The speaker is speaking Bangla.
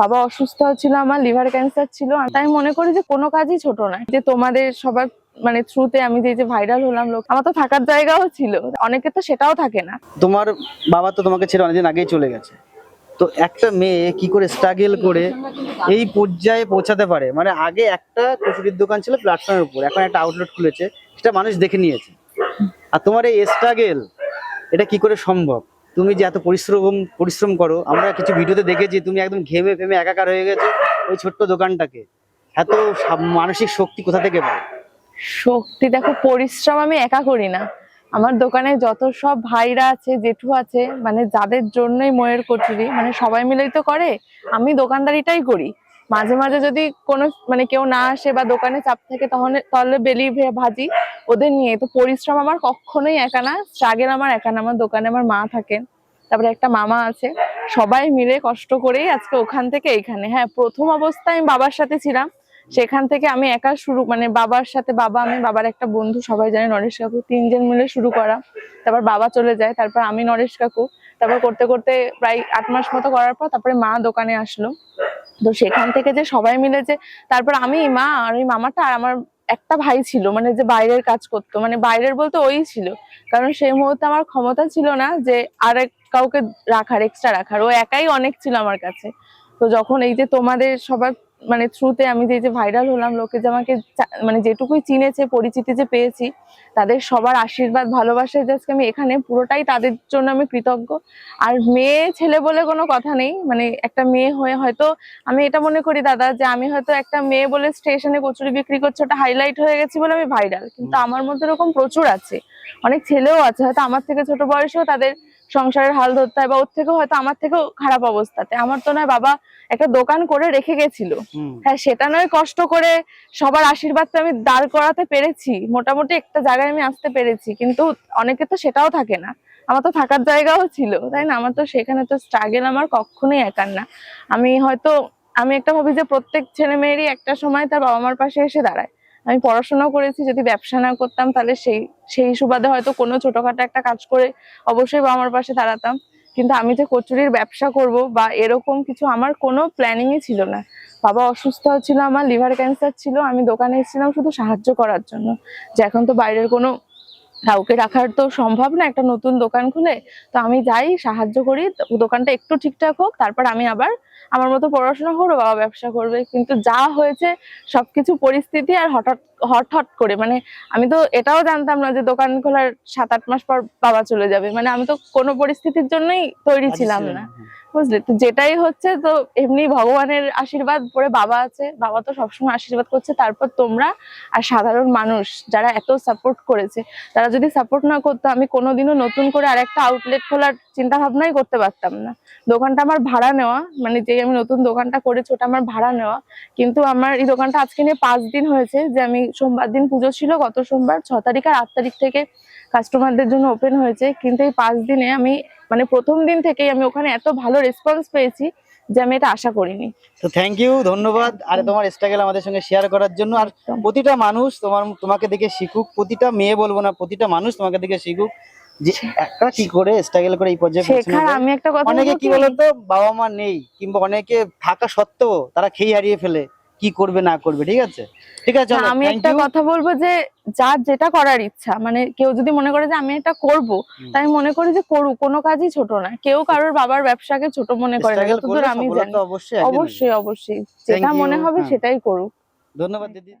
বাবা অসুস্থ ছিল আমার লিভার ক্যান্সার ছিল। তাই মনে করি যে কোনো কাজই ছোট না যে তোমাদের সবার মানে থ্রুতে আমি যে যে ভাইরাল হলাম, লোক আমার তো থাকার জায়গাও ছিল। অনেকে তো সেটাও থাকে না। তোমার বাবা তো তোমাকে ছেড়ে অনেকদিন আগেই চলে গেছে। তো একটা মেয়ে কি করে স্ট্রাগল করে এই পর্যায়ে পৌঁছাতে পারে? মানে আগে একটা কচুরির দোকান ছিল প্ল্যাটফর্মের উপর, এখন একটা আউটলেট খুলেছে, সেটা মানুষ দেখে নিয়েছে। আর তোমার এই স্ট্রাগল এটা কি করে সম্ভব? তুমি যে এত পরিশ্রম পরিশ্রম করো, আমরা কিছু ভিডিওতে দেখেছি, তুমি একদম ঘেমে ফেমে একাকার হয়ে গেছো ওই ছোট্ট দোকানটাকে। এত মানসিক শক্তি কোথা থেকে পায় শক্তি, দেখো, পরিশ্রম আমি একা করি না। আমার দোকানে যত সব ভাইরা আছে, জেঠু আছে মানে যাদের জন্যই ময়ের কচুরি মানে সবাই মিলেই তো করে, আমি দোকানদারিটাই করি। মাঝে মাঝে যদি কোনো মানে কেউ না আসে বা দোকানে চাপ থাকে তখন তাহলে বেলি ভাজি ওদের নিয়ে। তো পরিশ্রম আমার কখনোই একা না, স্ট্রাগেল আমার একা না। আমার দোকানে আমার মা থাকেন, তারপরে একটা মামা আছে। সবাই মিলে কষ্ট করেই আজকে ওখান থেকে এইখানে। হ্যাঁ প্রথম অবস্থায় আমি বাবার সাথে ছিলাম। সেখান থেকে আমি একা শুরু মানে বাবার সাথে বাবা, আমি বাবার একটা বন্ধু, সবাই জানে নরেশ কাকু। তিনজন মিলে শুরু করা। তারপর বাবা চলে যায়, তারপর আমি নরেশ কাকু। তারপর করতে করতে প্রায় আট মাস মতো করার পর তারপরে মা দোকানে আসলো। তো সেখান থেকে যে সবাই মিলে যে, তারপর আমি মা আর ওই মামাটা আর আমার একটা ভাই ছিল মানে যে বাইরের কাজ করতো মানে বাইরের বলতে ওই ছিল। কারণ সেই মুহূর্তে আমার ক্ষমতা ছিল না যে আরেক কাউকে রাখার এক্সট্রা রাখার। ও একাই অনেক ছিল আমার কাছে। তো যখন এই যে তোমাদের সবার মানে থ্রুতে আমি যে যে ভাইরাল হলাম লোকে যে আমাকে মানে যেটুকুই চিনেছে পরিচিতি যে পেয়েছি তাদের সবার আশীর্বাদ ভালোবাসায় আজকে আমি এখানে পুরোটাই তাদের জন্য আমি কৃতজ্ঞ। আর মেয়ে ছেলে বলে কোনো কথা নেই মানে একটা মেয়ে হয়ে হয়তো আমি এটা মনে করি দাদা যে আমি হয়তো একটা মেয়ে বলে স্টেশনে কচুরি বিক্রি করছে ওটা হাইলাইট হয়ে গেছি বলে আমি ভাইরাল। কিন্তু আমার মধ্যে এরকম প্রচুর আছে। অনেক ছেলেও আছে হয়তো আমার থেকে ছোট বয়সেও তাদের সংসারের হাল ধরতে হয় বা ওর থেকেও হয়তো আমার থেকেও খারাপ অবস্থাতে। আমার তো নয় বাবা একটা দোকান করে রেখে গেছিল। হ্যাঁ সেটা নয় কষ্ট করে সবার আশীর্বাদটা আমি দাঁড় করাতে পেরেছি। মোটামুটি একটা জায়গায় আমি আসতে পেরেছি কিন্তু অনেকে তো সেটাও থাকে না। আমার তো থাকার জায়গাও ছিল তাই না? আমার তো সেখানে তো স্ট্রাগেল আমার কখনোই একার না। আমি হয়তো আমি একটা ভাবি যে প্রত্যেক ছেলে মেয়েরই একটা সময় তার বাবা মার পাশে এসে দাঁড়ায়। আমি পড়াশোনা করেছি, যদি ব্যবসা না করতাম তাহলে সেই সেই সুবাদে হয়তো কোনো ছোটখাটো একটা কাজ করে অবশ্যই বাবা আমার পাশে দাঁড়াতাম। কিন্তু আমি যে কচুরির ব্যবসা করব বা এরকম কিছু আমার কোনো প্ল্যানিংই ছিল না। বাবা অসুস্থ ছিল, আমার লিভার ক্যান্সার ছিল, আমি দোকানে এসেছিলাম শুধু সাহায্য করার জন্য। যে এখন তো বাইরের কোনো কাউকে রাখার তো সম্ভব না, একটা নতুন দোকান খুলে, তো আমি যাই, সাহায্য করি দোকানটা একটু ঠিকঠাক হোক, তারপর আমি আবার আমার মতো পড়াশোনা করব বাবা ব্যবসা করবে, কিন্তু যা হয়েছে সবকিছু পরিস্থিতি আর হঠাৎ হট হট করে মানে আমি তো এটাও জানতাম না যে দোকান খোলার সাত আট মাস পর বাবা চলে যাবে মানে আমি তো কোনো পরিস্থিতির জন্যই তৈরি ছিলাম না। বুঝলে? তো যেটাই হচ্ছে তো এমনি ভগবানের আশীর্বাদ পরে বাবা আছে বাবা তো সবসময় আশীর্বাদ করছে তারপর তোমরা আর সাধারণ মানুষ যারা এত সাপোর্ট করেছে তারা যদি সাপোর্ট না করতো আমি কোনোদিনও নতুন করে আর একটা আউটলেট খোলার চিন্তা ভাবনাই করতে পারতাম না। দোকানটা আমার ভাড়া নেওয়া মানে যে আমি নতুন দোকানটা করেছি ওটা আমার ভাড়া নেওয়া কিন্তু আমার এই দোকানটা আজকে নিয়ে পাঁচ দিন হয়েছে যে আমি সোমবার দিন পুজো ছিল গত সোমবার ছ তারিখ আর আট তারিখ থেকে কাস্টমারদের জন্য ওপেন হয়েছে। কিন্তু এই পাঁচ দিনে আমি মানে প্রথম দিন থেকেই আমি ওখানে এত ভালো রেসপন্স পেয়েছি যে আমি এটা আশা করিনি। তো থ্যাংক ইউ ধন্যবাদ। আর তোমার স্ট্রাগল আমাদের সঙ্গে শেয়ার করার জন্য। আর প্রতিটা মানুষ তোমার তোমাকে দেখে শিখুক প্রতিটা মেয়ে বলব না প্রতিটা মানুষ তোমাকে দেখে শিখুক যে একা কি করে স্ট্রাগল করে এই পর্যায়ে আমি একটা কথা অনেকে কি বলতো বাবা মা নেই কিংবা অনেকে থাকা সত্ত্বেও তারা খেয়ে হারিয়ে ফেলে। কি করবে না করবে ঠিক আছে? ঠিক আছে আমি একটা কথা বলব যে যার যেটা করার ইচ্ছা মানে কেউ যদি মনে করে যে আমি এটা করব। তাই মনে করি যে করুক কোনো কাজই ছোট না। কেউ কারোর বাবার ব্যবসাকে ছোট মনে করে না যতদূর আমি জানি। অবশ্যই অবশ্যই অবশ্যই। যেটা মনে হবে হ্যাঁ। সেটাই করুক। ধন্যবাদ দিদি।